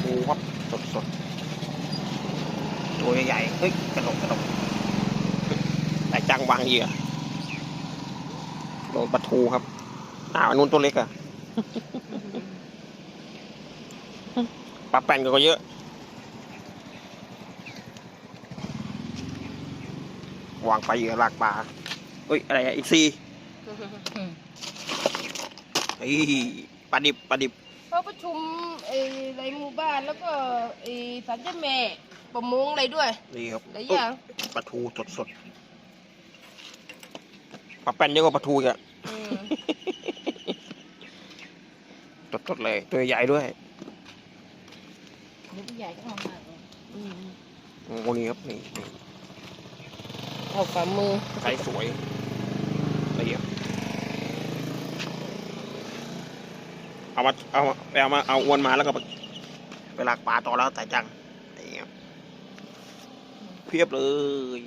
ทูครับสดสดๆตัวใหญ่ๆเฮ้ยกระดกกระดกแต่จังวางเหยื่อโดนปลาทูครับอ้าวอันนู้นตัวเล็กอะปลาแป้นก็เยอะวางไปเหยื่อลากปลาเฮ้ยอะไรอะอีกซีเฮ้ปลาดิบปลาดิบ เขาประชุมไอ้ในหมู่บ้านแล้วก็ไอ้สันเจ้าแม่ประมงอะไรด้วย นี่ครับหลายอย่าง ปลาทูสดสดๆปลาแป้นเยอะกว่าปลาทูอีกอะ อืม สดสดๆเลย ตัวใหญ่ด้วยลูกใหญ่ก็เอามาเลยอืมโอ้โหนี่ครับนี่นี่เอาฝ่ามือ ไซส์สวยละเอียด เอามาเอาไปเอามาเอาอวนมาแล้วก็ไปลากปลาต่อแล้วใส่จังเพียบเลย